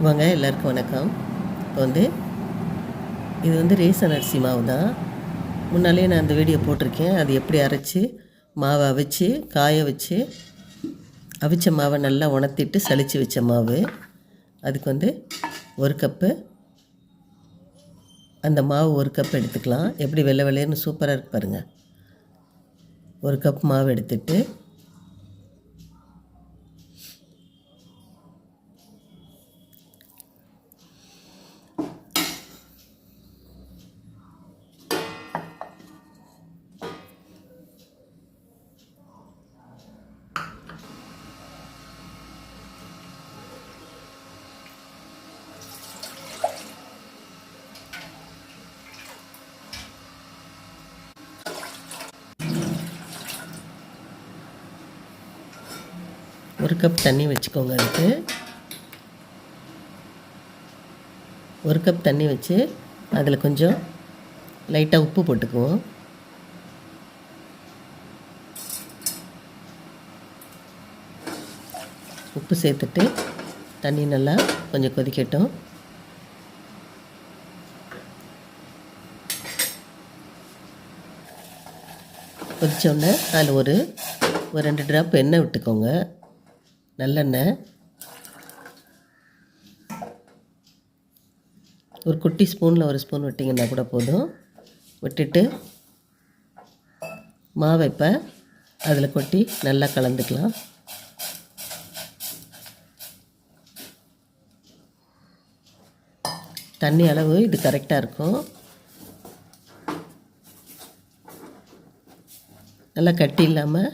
வாங்க எல்லாருக்கும் வணக்கம். இப்போ வந்து இது வந்து ரேசன் அரிசி மாவு தான். முன்னாலே நான் அந்த வீடியோ போட்டிருக்கேன். அது எப்படி அரைச்சி மாவை அவிச்சு காய வச்சு அவிச்ச மாவை நல்லா உணர்த்திட்டு சளிச்சு வச்ச மாவு. அதுக்கு வந்து ஒரு கப்பு அந்த மாவு ஒரு கப் எடுத்துக்கலாம். எப்படி வெள்ளை வெள்ளையர்னு சூப்பராக இருக்கு பாருங்கள் ஒரு கப் மாவு எடுத்துகிட்டு ஒரு கப் தண்ணி வச்சுக்கோங்க அதுக்கு. ஒரு கப் தண்ணி வச்சு அதில் கொஞ்சம் லைட்டாக உப்பு போட்டுக்குவோம். உப்பு சேர்த்துட்டு தண்ணி நல்லா கொஞ்சம் கொதிக்கட்டும். கொதித்தோடனே அதில் ஒரு ஒரு ரெண்டு ட்ராப் எண்ணெய் விட்டுக்கோங்க. நல்லெண்ணெய். ஒரு குட்டி ஸ்பூனில் ஒரு ஸ்பூன் விட்டிங்கன்னா கூட போதும். விட்டுட்டு மாவை இப்போ அதில் கொட்டி நல்லா கலந்துக்கலாம். தண்ணி அளவு இது கரெக்டாக இருக்கும். நல்லா கட்டி இல்லாமல்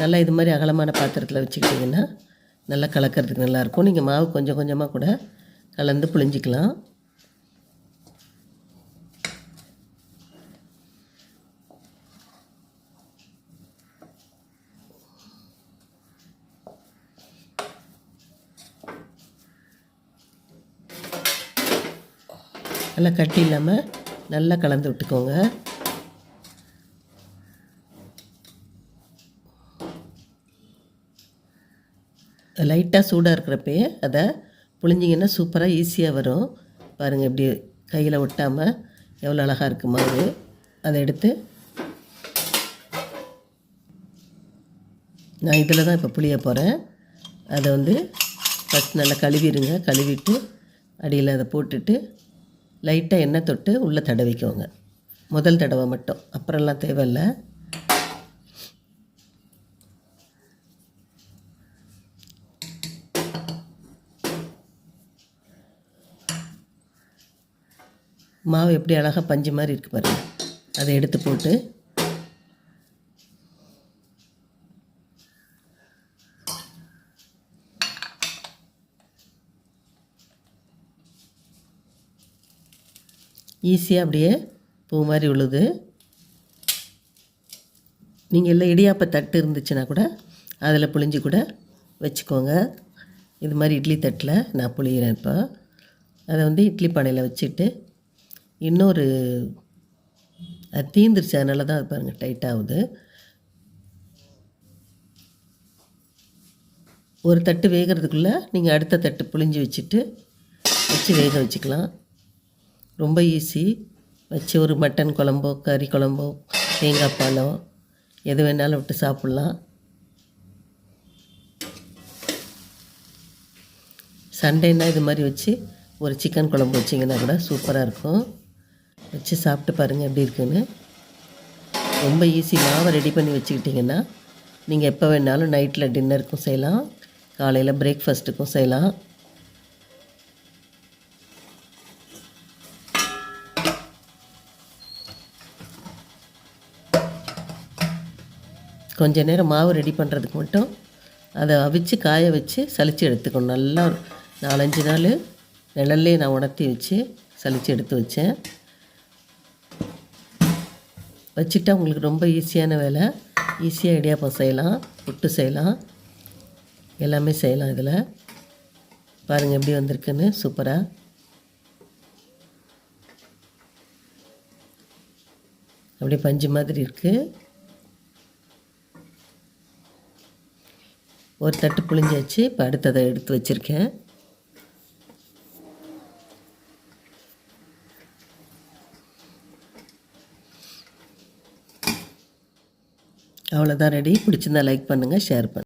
நல்லா இது மாதிரி அகலமான பாத்திரத்தில் வச்சுக்கிட்டிங்கன்னா நல்லா கலக்கிறதுக்கு நல்லாயிருக்கும். நீங்கள் மாவு கொஞ்சம் கொஞ்சமாக கூட கலந்து புளிஞ்சிக்கலாம் நல்லா கட்டி இல்லாமல் நல்லா கலந்து விட்டுக்கோங்க. லைட்டாக சூடாக இருக்கிறப்பயே அதை புழிஞ்சிங்கன்னா சூப்பராக ஈஸியாக வரும். பாருங்கள் இப்படி கையில் ஒட்டாமல் எவ்வளோ அழகாக இருக்கு மாவு. அதை எடுத்து நான் இதில் தான் இப்போ புளிய போகிறேன் அதை வந்து ஃபஸ்ட் நல்லா கழுவிடுங்க. கழுவிட்டு அடியில் அதை போட்டுட்டு லைட்டாக எண்ணெய் தொட்டு உள்ளே தடவிக்கோங்க. முதல் தடவை மட்டும். அப்புறம்லாம் தேவையில்லை. மாவு எப்படி அழகாக பஞ்சு மாதிரி இருக்குது பாருங்கள் அதை எடுத்து போட்டு ஈஸியாக அப்படியே பூ மாதிரி உழுது. நீங்கள் எல்லாம் இடியாப்ப தட்டு இருந்துச்சுன்னா கூட அதில் புழிஞ்சு கூட வச்சுக்கோங்க. இது மாதிரி இட்லி தட்டில் நான் புளியிறேன் இப்போ. அதை வந்து இட்லி பானையில் வச்சுட்டு இன்னொரு அது தீந்துருச்சு. அதனால தான் அது பாருங்கள் டைட் ஆகுது. ஒரு தட்டு வேகிறதுக்குள்ளே நீங்கள் அடுத்த தட்டு புழிஞ்சு வச்சுட்டு வச்சு வேக வச்சுக்கலாம். ரொம்ப ஈஸி வச்சு ஒரு மட்டன் குழம்போ கறி குழம்போ தேங்காய் பாலோ எது வேணாலும் விட்டு சாப்பிட்லாம். சண்டேனா இது மாதிரி வச்சு ஒரு சிக்கன் குழம்பு வச்சிங்கன்னா கூட சூப்பராக இருக்கும். வச்சு சாப்பிட்டு பாருங்கள் எப்படி இருக்குன்னு. ரொம்ப ஈஸி மாவை ரெடி பண்ணி வச்சுக்கிட்டிங்கன்னா நீங்கள் எப்போ வேணாலும் நைட்டில் டின்னருக்கும் செய்யலாம். காலையில் பிரேக்ஃபாஸ்ட்டுக்கும் செய்யலாம். கொஞ்ச நேரம் மாவு ரெடி பண்ணுறதுக்கு மட்டும் அதை அவிச்சு காய வச்சு சலித்து எடுத்துக்கணும். நல்லா நாலஞ்சு நாள் நிழல்லே நான் உணர்த்தி வச்சு சலித்து எடுத்து வச்சேன். வச்சுட்டா உங்களுக்கு ரொம்ப ஈஸியான வேலை. ஈஸியாக இடியாப்பம் செய்யலாம் புட்டு செய்யலாம். எல்லாமே செய்யலாம் இதில். பாருங்கள் எப்படி வந்திருக்குன்னு சூப்பராக அப்படியே பஞ்சு மாதிரி இருக்குது ஒரு தட்டு புழிஞ்சாச்சு இப்போ அடுத்ததை எடுத்து வச்சுருக்கேன். அவ்வளோதான் ரெடி பிடிச்சிருந்தா லைக் பண்ணுங்கள் ஷேர் பண்ணுங்கள்